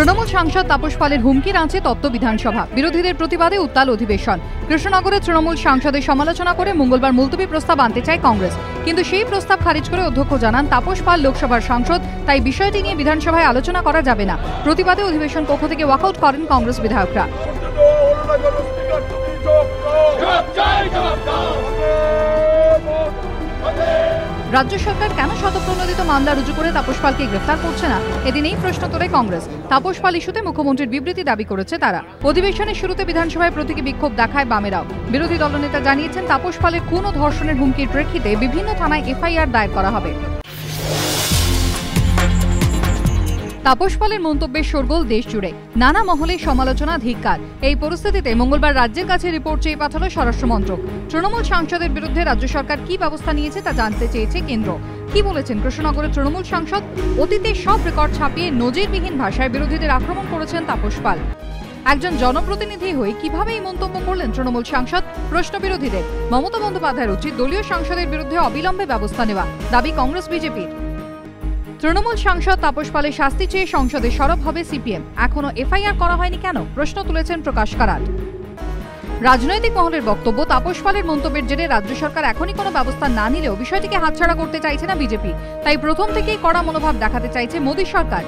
তৃণমূল সাংসদ তাপস পালের হুমকির আঁচে তত্ত্ব বিধানসভা। বিরোধীদের প্রতিবাদে উত্তাল অধিবেশন। কৃষ্ণনগরে তৃণমূল সাংসদের সমালোচনা করে মঙ্গলবার মুলতবি প্রস্তাব আনতে চায় কংগ্রেস। কিন্তু সেই প্রস্তাব খারিজ করে অধ্যক্ষ জানান তাপস পাল লোকসভার সাংসদ তাই বিষয়টি নিয়ে বিধানসভায় আলোচনা করা যাবে না। প্রতিবাদে অধিবেশন কক্ষ থেকে ওয়াকআউট করেন কংগ্রেস বিধায়করা। রাজ্য সরকার কেন শতপ্রণোদিত মামলা রুজু করে তাপস পালকে গ্রেফতার করছে না? এদিন এই প্রশ্ন তোলে কংগ্রেস। তাপস পাল ইস্যুতে মুখ্যমন্ত্রীর বিবৃতি দাবি করেছে তারা। অধিবেশনের শুরুতে বিধানসভায় প্রতীকী বিক্ষোভ দেখায় বামেরাও। বিরোধী দলনেতা জানিয়েছেন, তাপস পালের ও ধর্ষণের হুমকির প্রেক্ষিতে বিভিন্ন থানায় এফআইআর দায়ের করা হবে। তাপস পালের মন্তব্যের শোরগোল দেশ জুড়ে। নানা মহলে সমালোচনা ধিক্কার এই পরিস্থিতিতে মঙ্গলবার রাজ্যের কাছে রিপোর্ট চেয়ে পাঠালো স্বরাষ্ট্রমন্ত্রক তৃণমূল সাংসদের বিরুদ্ধে রাজ্য সরকার কি ব্যবস্থা নিয়েছে তা জানতে চেয়েছে কেন্দ্র। কি বলেছেন কৃষ্ণনগরের তৃণমূল সাংসদ? অতীতে সব রেকর্ড ছাপিয়ে নজিরবিহীন ভাষায় বিরোধীদের আক্রমণ করেছেন তাপস পাল। একজন জনপ্রতিনিধি হয়ে কীভাবে এই মন্তব্য করলেন তৃণমূল সাংসদ? প্রশ্ন বিরোধীদের। মমতা বন্দ্যোপাধ্যায়ের উচিত দলীয় সাংসদের বিরুদ্ধে অবিলম্বে ব্যবস্থা নেওয়া। দাবি কংগ্রেস বিজেপির। তৃণমূল সাংসদ তাপস পালের শাস্তি চেয়ে সংসদে সরব হবে সিপিএম। এখনও এফআইআর করা হয়নি কেন? প্রশ্ন তুলেছেন প্রকাশ কারাট। রাজনৈতিক মহলের বক্তব্য, তাপস পালের মন্তব্যের জেরে রাজ্য সরকার এখনই কোনো ব্যবস্থা না নিলেও বিষয়টিকে হাতছাড়া করতে চাইছে না বিজেপি। তাই প্রথম থেকেই কড়া মনোভাব দেখাতে চাইছে মোদী সরকার।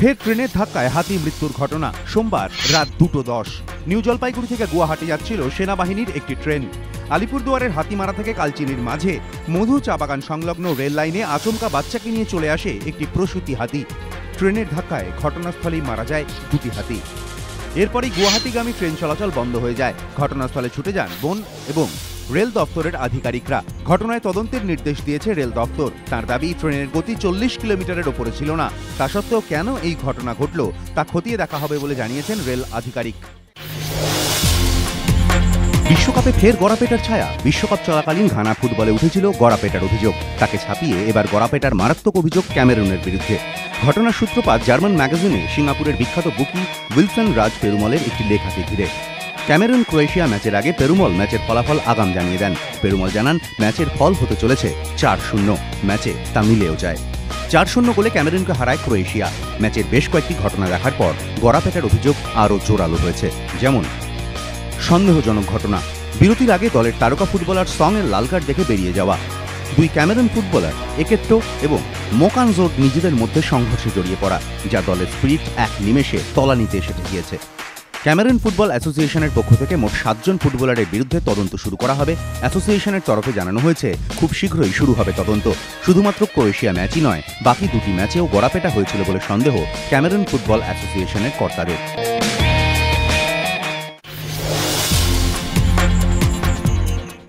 ফের ট্রেনের ধাক্কায় হাতি মৃত্যুর ঘটনা। সোমবার রাত দুটো দশ। নিউ জলপাইগুড়ি থেকে গুয়াহাটি যাচ্ছিল সেনাবাহিনীর একটি ট্রেন। আলিপুরদুয়ারের হাতিমারা থেকে কালচিনির মাঝে মধু চা বাগান সংলগ্ন রেল লাইনে আচমকা বাচ্চাকে নিয়ে চলে আসে একটি প্রসূতি হাতি। ট্রেনের ধাক্কায় ঘটনাস্থলেই মারা যায় দুটি হাতি। এরপরই গুয়াহাটিগামী ট্রেন চলাচল বন্ধ হয়ে যায়। ঘটনাস্থলে ছুটে যান বন এবং রেল দপ্তরের আধিকারিকরা। ঘটনায় তদন্তের নির্দেশ দিয়েছে রেল দপ্তর তার দাবি, ট্রেনের গতি চল্লিশ কিলোমিটারের ওপরে ছিল না। তা সত্ত্বেও কেন এই ঘটনা ঘটল, তা খতিয়ে দেখা হবে বলে জানিয়েছেন রেল আধিকারিক। বিশ্বকাপে ফের গড়াপেটার ছায়া। বিশ্বকাপ চলাকালীন ঘানা ফুটবলে উঠেছিল গড়াপেটার অভিযোগ। তাকে ছাপিয়ে এবার গড়াপেটার মারাত্মক অভিযোগ ক্যামেরুনের বিরুদ্ধে। ঘটনার সূত্রপাত জার্মান ম্যাগাজিনে সিঙ্গাপুরের বিখ্যাত বুকি উইলসন রাজ পেরুমলের একটি লেখাকে ঘিরে। ক্যামেরুন ক্রোয়েশিয়া ম্যাচের আগে পেরুমল ম্যাচের ফলাফল আগাম জানিয়ে দেন। পেরুমল জানান, ম্যাচের ফল হতে চলেছে চার শূন্য। ম্যাচে তা মিলেও যায়। চার শূন্য গোলে ক্যামেরুনকে হারায় ক্রোয়েশিয়া। ম্যাচের বেশ কয়েকটি ঘটনা দেখার পর গড়াপেটার অভিযোগ আরও জোরালো হয়েছে। যেমন সন্দেহজনক ঘটনা। বিরতির আগে দলের তারকা ফুটবলার সং এর লাল কার্ড দেখে বেরিয়ে যাওয়া। দুই ক্যামেরন ফুটবলার একেট্টো এবং মোকান জোট নিজেদের মধ্যে সংঘর্ষে জড়িয়ে পড়া, যা দলের স্পিরিট এক নিমেষে তলানিতে এসে গিয়েছে ক্যামেরন ফুটবল অ্যাসোসিয়েশনের পক্ষ থেকে মোট সাতজন ফুটবলারের বিরুদ্ধে তদন্ত শুরু করা হবে। অ্যাসোসিয়েশনের তরফে জানানো হয়েছে, খুব শীঘ্রই শুরু হবে তদন্ত। শুধুমাত্র ক্রোয়েশিয়া ম্যাচই নয়, বাকি দুটি ম্যাচেও গড়াপেটা হয়েছিল বলে সন্দেহ ক্যামেরন ফুটবল অ্যাসোসিয়েশনের কর্তাদের।